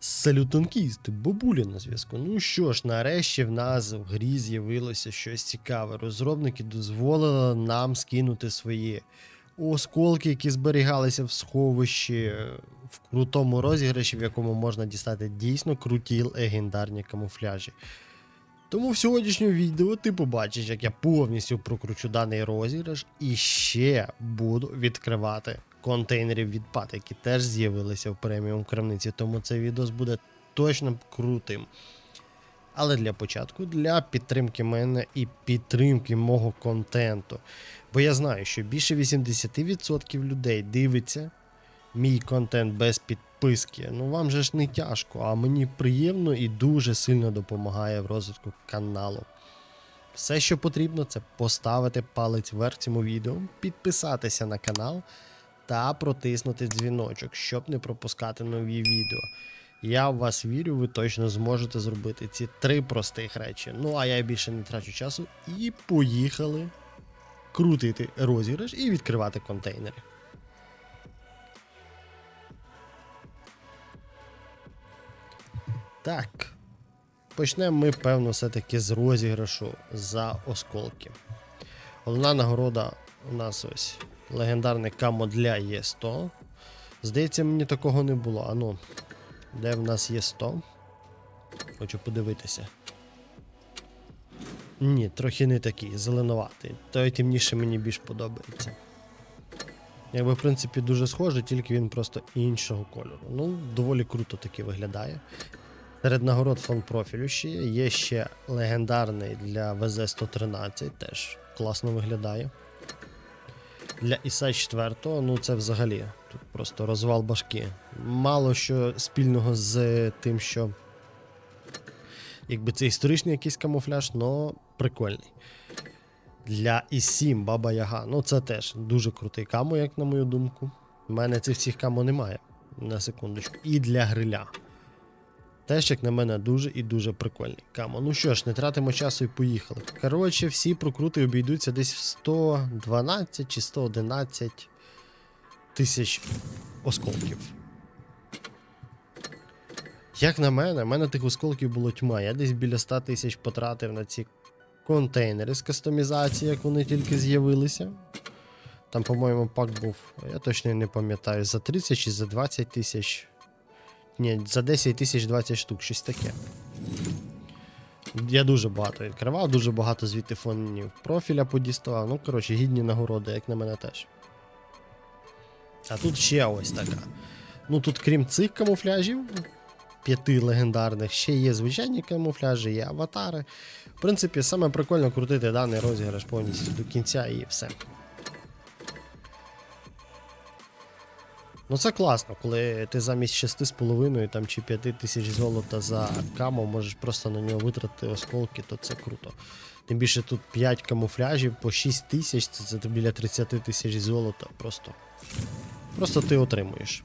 Салютонкіст, бабуля на зв'язку. Ну що ж, нарешті в нас в грі з'явилося щось цікаве. Розробники дозволили нам скинути свої осколки, які зберігалися в сховищі в крутому розіграші, в якому можна дістати дійсно круті легендарні камуфляжі. Тому в сьогоднішньому відео ти побачиш, як я повністю прокручу даний розіграш і ще буду відкривати контейнерів від пат, які теж з'явилися в преміум крамниці. Тому цей відео буде точно крутим. Але для початку, для підтримки мене і підтримки мого контенту. Бо я знаю, що більше 80% людей дивиться мій контент без підписки. Ну вам же ж не тяжко, а мені приємно і дуже сильно допомагає в розвитку каналу. Все, що потрібно, це поставити палець вверх цьому відео, підписатися на канал та протиснути дзвіночок, щоб не пропускати нові відео. Я в вас вірю, ви точно зможете зробити ці три простих речі. Ну а я більше не трачу часу і поїхали крутити розіграш і відкривати контейнери. Так. Почнемо ми, певно, все-таки з розіграшу за осколки. Головна нагорода у нас ось легендарне камо для Є100. Здається, мені такого не було. Ану, де в нас є 100? Хочу подивитися. Ні, трохи не такий, зеленуватий. Той темніше мені більш подобається. Якби, в принципі, дуже схожий, тільки він просто іншого кольору. Ну, доволі круто таки виглядає. Серед нагород фон профілю ще є. Є ще легендарний для ВЗ-113, теж класно виглядає. Для іса 4, ну це взагалі тут просто розвал башки. Мало що спільного з тим, що якби це історичний якийсь камуфляж, но прикольний. Для І7 Баба Яга. Ну це теж дуже крутий камо, як на мою думку. У мене цих всіх камо немає. На секундочку. І для гриля. Теж, як на мене, дуже і дуже прикольний. Камо. Ну що ж, не тратимо часу і поїхали. Коротше, всі прокрути обійдуться десь в 112 чи 111 тисяч осколків. Як на мене, в мене тих осколків було тьма. Я десь біля 100 тисяч потратив на ці контейнери з кастомізації, як вони тільки з'явилися. Там, по-моєму, пак був, я точно не пам'ятаю, за 30 чи за 20 тисяч. Ні, за 10 тисяч 20 штук, щось таке. Я дуже багато відкривав, дуже багато звідти фонів профіля подіставав. Ну, коротше, гідні нагороди, як на мене теж. А тут ще ось така. Ну тут, крім цих камуфляжів, п'яти легендарних, ще є звичайні камуфляжі, є аватари. В принципі, саме прикольно крутити даний розіграш повністю до кінця і все. Ну це класно, коли ти замість 6,5 там, чи 5 тисяч золота за камо можеш просто на нього витратити осколки, то це круто. Тим більше тут 5 камуфляжів по 6 тисяч, це, це біля 30 тисяч золота. Просто, просто ти отримуєш.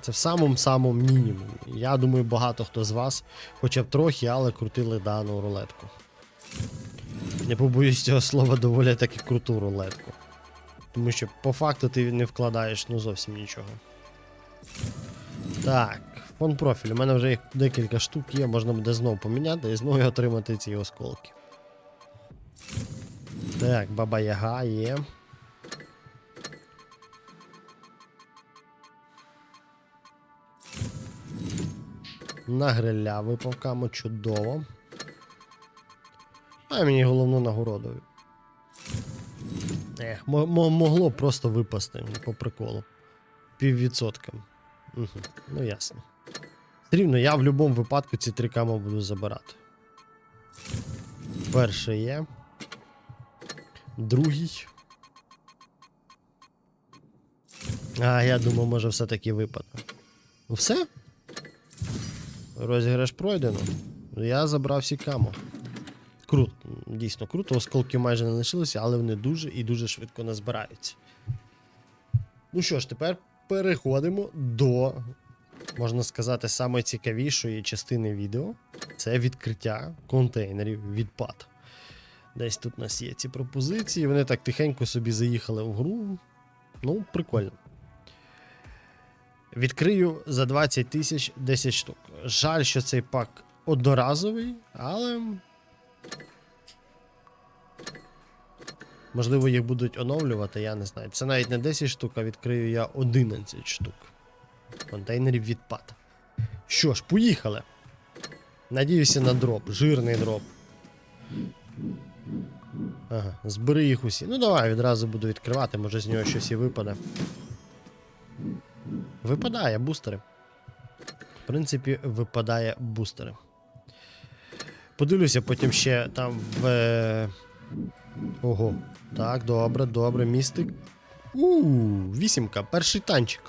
Це в самому-самому мінімумі. Я думаю, багато хто з вас, хоча б трохи, але крутили дану рулетку. Не побоюсь цього слова доволі таки круту рулетку. Тому що по факту ти не вкладаєш ну зовсім нічого. Так, фон профіль. У мене вже їх декілька штук є, можна буде знову поміняти і знову отримати ці осколки. Так, баба Яга є. На гриля випав чудово. А мені головну нагороду. Ех, мо- мо- могло просто випасти по приколу. Піввідсотка. Угу. Ну ясно. Рівно я в будь-якому випадку ці три кама буду забирати. Перший є. Другий. А, я думав, може все-таки випаде. Ну все? Розіграш пройдено. Я забрав всі камо. Круто, дійсно круто. Осколки майже не лишилися, але вони дуже і дуже швидко назбираються. Ну що ж, тепер переходимо до, можна сказати, самої цікавішої частини відео. Це відкриття контейнерів від пад. Десь тут у нас є ці пропозиції. Вони так тихенько собі заїхали в гру. Ну, прикольно. Відкрию за 20 тисяч 10 штук. Жаль, що цей пак одноразовий, але. Можливо, їх будуть оновлювати, я не знаю. Це навіть не 10 штук, а відкрию я 11 штук. Контейнерів відпад. Що ж, поїхали. Надіюся на дроп, жирний дроп. Ага, збери їх усі. Ну давай відразу буду відкривати, може з нього щось і випаде. Випадає бустери. В принципі, випадає бустери. Подивлюся потім ще там в. Ого. Так, добре, добре, містик. У, вісімка, перший танчик.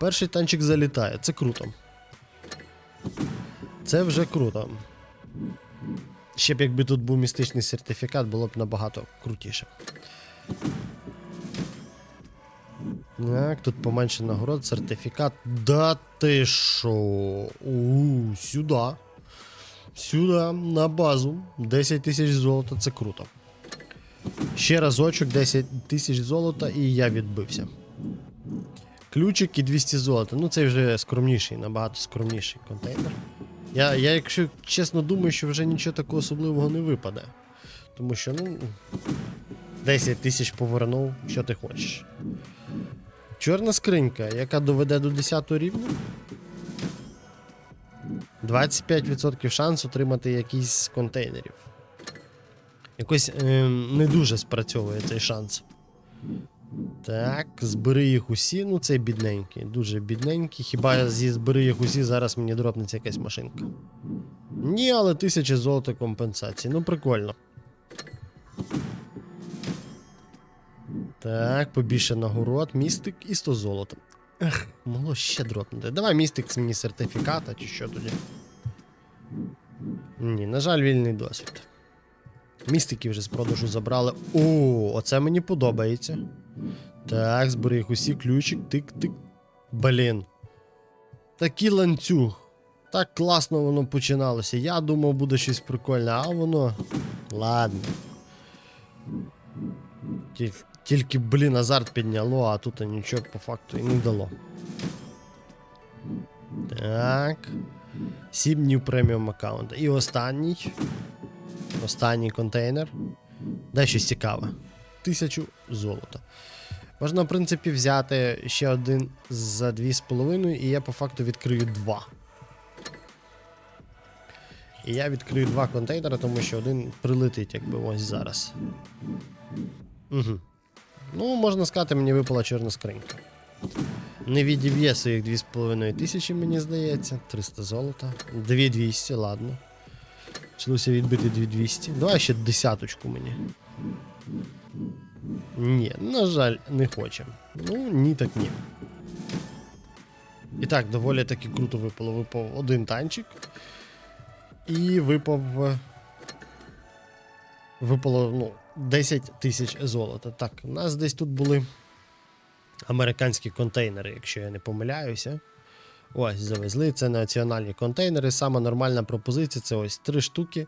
Перший танчик залітає, це круто. Це вже круто. Ще б якби тут був містичний сертифікат, було б набагато крутіше. Так, тут поменше нагород, сертифікат. Да ти шо? У, сюди. Сюди, на базу. 10 тисяч золота, це круто. Ще разочок, 10 тисяч золота, і я відбився. Ключик і 200 золота. Ну, це вже скромніший, набагато скромніший контейнер. Я, я, якщо чесно, думаю, що вже нічого такого особливого не випаде. Тому що, ну. 10 тисяч повернув, що ти хочеш. Чорна скринька, яка доведе до 10 рівня. 25% шанс отримати якийсь з контейнерів. Якось е, не дуже спрацьовує цей шанс. Так, збери їх усі. Ну, цей бідненький, дуже бідненький. Хіба зі збери їх усі зараз мені дропнеться якась машинка. Ні, але тисяча золота компенсації. Ну, прикольно. Так, побільше нагород, містик і 100 золота. Ех, могло ще дропнути. Давай містик мені сертифіката, чи що тоді. Ні, на жаль, вільний досвід. Містики вже з продажу забрали. О, оце мені подобається. Так, збери їх усі, ключик, тик-тик. Блін. Такий ланцюг. Так класно воно починалося. Я думав, буде щось прикольне, а воно. Ладно. Тіль- Тільки, блін, азарт підняло, а тут нічого по факту і не дало. Так. 7 днів преміум аккаунта. І останній. Останній контейнер. Дай щось цікаве. Тисячу золота. Можна, в принципі, взяти ще один за 2,5, і я по факту відкрию два. І я відкрию два контейнери, тому що один прилетить, якби ось зараз. Угу. Ну, можна сказати, мені випала чорна скринька. Не відіб'є своїх 2,5 тисячі, мені здається. 300 золота. 2200, ладно. Вчилося відбити 2200. Давай ще десяточку мені. Ні, на жаль, не хоче. Ну, ні, так ні. І так, доволі таки круто випало. Випав один танчик. І випав. Випало, ну, 10 тисяч золота. Так, у нас десь тут були американські контейнери, якщо я не помиляюся. Ось, завезли. Це національні контейнери. Сама нормальна пропозиція це ось три штуки.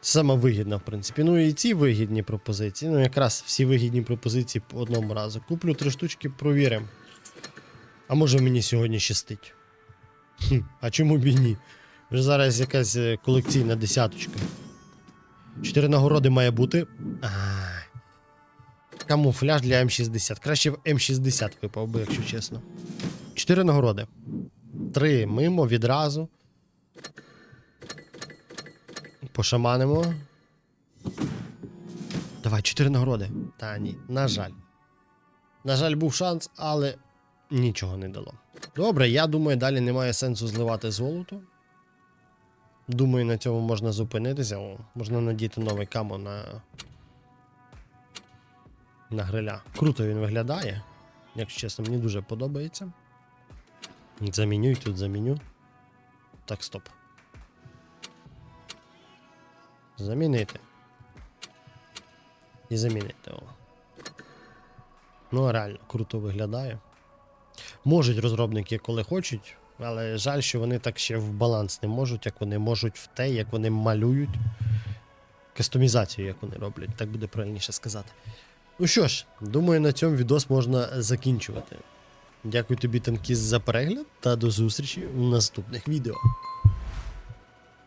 Сама вигідна, в принципі. Ну і ці вигідні пропозиції. Ну, якраз всі вигідні пропозиції по одному разу. Куплю три штучки, провіримо. А може мені сьогодні щастить. Хм, а чому б і ні? Вже зараз якась е, колекційна десяточка. Чотири нагороди має бути. Камуфляж для М60. Краще б М60 випав би, якщо чесно. Чотири нагороди. Три мимо відразу. Пошаманимо. Давай, чотири нагороди. Та ні, на жаль. На жаль, був шанс, але нічого не дало. Добре, я думаю, далі немає сенсу зливати золото. Думаю, на цьому можна зупинитися. О, можна надіти новий камо на. На гриля. Круто він виглядає. Якщо чесно, мені дуже подобається. Заміню і тут заміню. Так, стоп. Замінити. І замінити. О. Ну, реально, круто виглядає. Можуть розробники, коли хочуть, але жаль, що вони так ще в баланс не можуть, як вони можуть в те, як вони малюють. Кастомізацію, як вони роблять, так буде правильніше сказати. Ну що ж, думаю, на цьому відос можна закінчувати. Дякую тобі, танкіст, за перегляд та до зустрічі в наступних відео.